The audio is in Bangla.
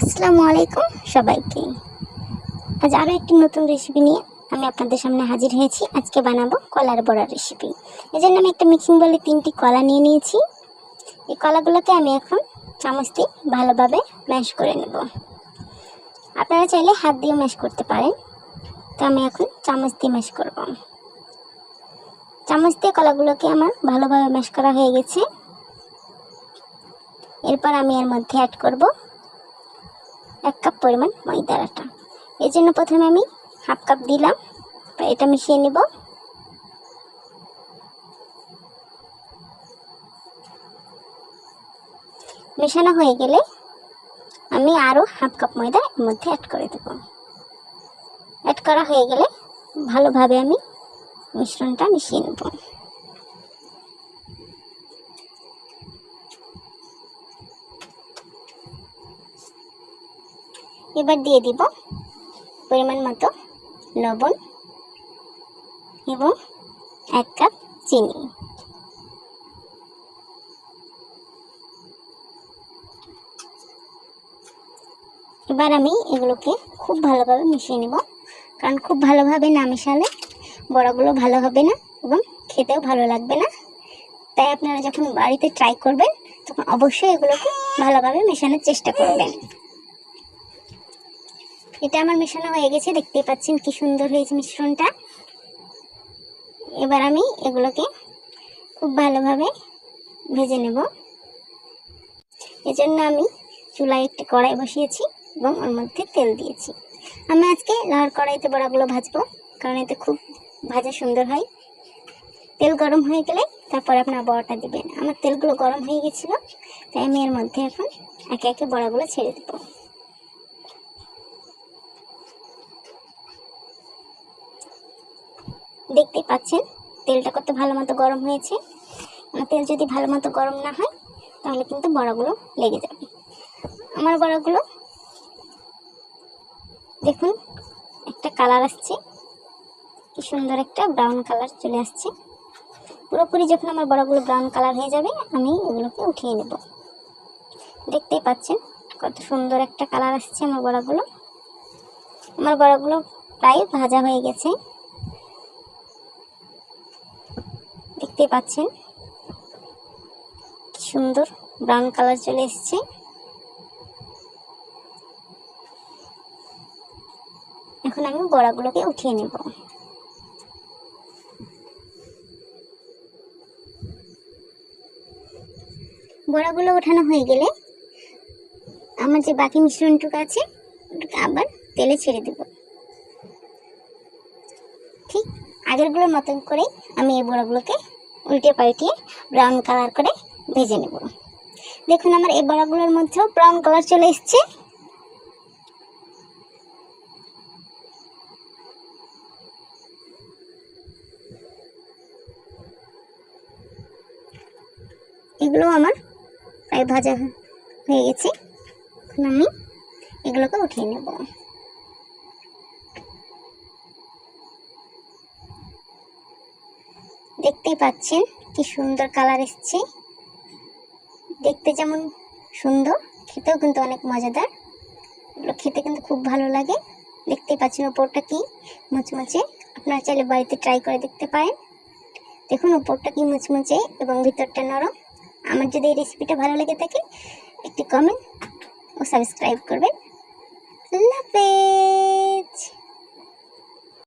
আসসালামু আলাইকুম সবাইকে। আজ আরও একটি নতুন রেসিপি নিয়ে আমি আপনাদের সামনে হাজির হয়েছি। আজকে বানাবো কলার বড়ার রেসিপি এই জন্য আমি একটা মিক্সিং বলে তিনটি কলা নিয়ে নিয়েছি। এই কলাগুলোকে আমি এখন চামচ দিয়ে ভালোভাবে ম্যাশ করে নেব। আপনারা চাইলে হাত দিয়ে ম্যাশ করতে পারেন। তো আমি এখন চামচ দিয়ে ম্যাশ করব। চামচ দিয়ে কলাগুলোকে আমার ভালোভাবে ম্যাশ করা হয়ে গেছে। এরপর আমি এর মধ্যে অ্যাড করব এক কাপ পরিমাণ ময়দার আটা। এই জন্য প্রথমে আমি হাফ কাপ দিলাম। এটা মিশিয়ে নেব। মেশানো হয়ে গেলে আমি আরও হাফ কাপ ময়দা এর মধ্যে অ্যাড করে দেব। অ্যাড করা হয়ে গেলে ভালোভাবে আমি মিশ্রণটা মিশিয়ে নেব। এবার দিয়ে দিব পরিমাণ মতো লবণ এবং এক কাপ চিনি। এবার আমি এগুলোকে খুব ভালোভাবে মিশিয়ে নেব, কারণ খুব ভালোভাবে না মেশালে বড়াগুলো ভালো হবে না এবং খেতেও ভালো লাগবে না। তাই আপনারা যখন বাড়িতে ট্রাই করবেন, তখন অবশ্যই এগুলোকে ভালোভাবে মেশানোর চেষ্টা করবেন। এটা আমার মেশানো হয়ে গেছে, দেখতেই পাচ্ছেন কি সুন্দর হয়েছে মিশ্রণটা। এবার আমি এগুলোকে খুব ভালোভাবে ভেজে নেব। এজন্য আমি চুলায় একটি কড়াই বসিয়েছি এবং ওর মধ্যে তেল দিয়েছি। আমি আজকে লাউর কড়াইতে বড়াগুলো ভাজবো, কারণ এতে খুব ভাজা সুন্দর হয়। তেল গরম হয়ে গেলে তারপর আপনার বড়াটা দিবেন। আমার তেলগুলো গরম হয়ে গেছিল, তাই আমি এর মধ্যে এখন একে একে বড়াগুলো ছেড়ে দেবো। দেখতেই পাচ্ছেন, তেলটা কত ভালো মতো গরম হয়েছে। আর তেল যদি ভালো মতো গরম না হয়, তাহলে কিন্তু বড়াগুলো লেগে যাবে। আমার বড়াগুলো, দেখুন, একটা কালার আসছে। কি সুন্দর একটা ব্রাউন কালার চলে আসছে। পুরোপুরি যখন আমার বড়াগুলো ব্রাউন কালার হয়ে যাবে, আমি এগুলোকে উঠিয়ে নেব। দেখতেই পাচ্ছেন, কত সুন্দর একটা কালার আসছে আমার বড়াগুলো। আমার বড়াগুলো প্রায় ভাজা হয়ে গেছে। দেখতে পাচ্ছেন। কি সুন্দর ব্রাউন কালার চলে এসছে। এখন আমি বড়াগুলোকে উঠিয়ে নেব। বড়াগুলো ওঠানো হয়ে গেলে আমার যে বাকি মিশ্রণটুকু আছে, ওটাকে আবার তেলে ছেড়ে দেব। ঠিক আগেরগুলোর মতন করে আমি এই বড়াগুলোকে উল্টে পাল্টিয়ে ব্রাউন কালার করে ভেজে নেব। দেখুন আমার এই বড়াগুলোর মধ্যেও ব্রাউন কালার চলে এসছে। এগুলো আমার প্রায় ভাজা হয়ে গেছে। এখন আমি এগুলোকে উঠিয়ে নেব। দেখতেই পাচ্ছেন কি সুন্দর কালার এসছে। দেখতে যেমন সুন্দর, খেতেও কিন্তু অনেক মজাদার। এগুলো খেতে কিন্তু খুব ভালো লাগে। দেখতেই পাচ্ছেন ওপরটা কি মুচমুচে। আপনারা চাইলে বাড়িতে ট্রাই করে দেখতে পারেন। দেখুন ওপরটা কি মুচমুচে এবং ভিতরটা নরম। আমার যদি এই রেসিপিটা ভালো লেগে থাকে, একটি কমেন্ট ও সাবস্ক্রাইব করবেন। আল্লাহ